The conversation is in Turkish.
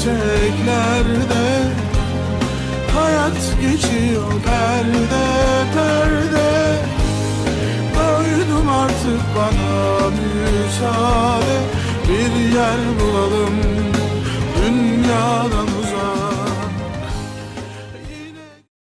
yükseklerde Hayat geçiyor perde perde. Doydum artık bana müsaade Bir yer bulalım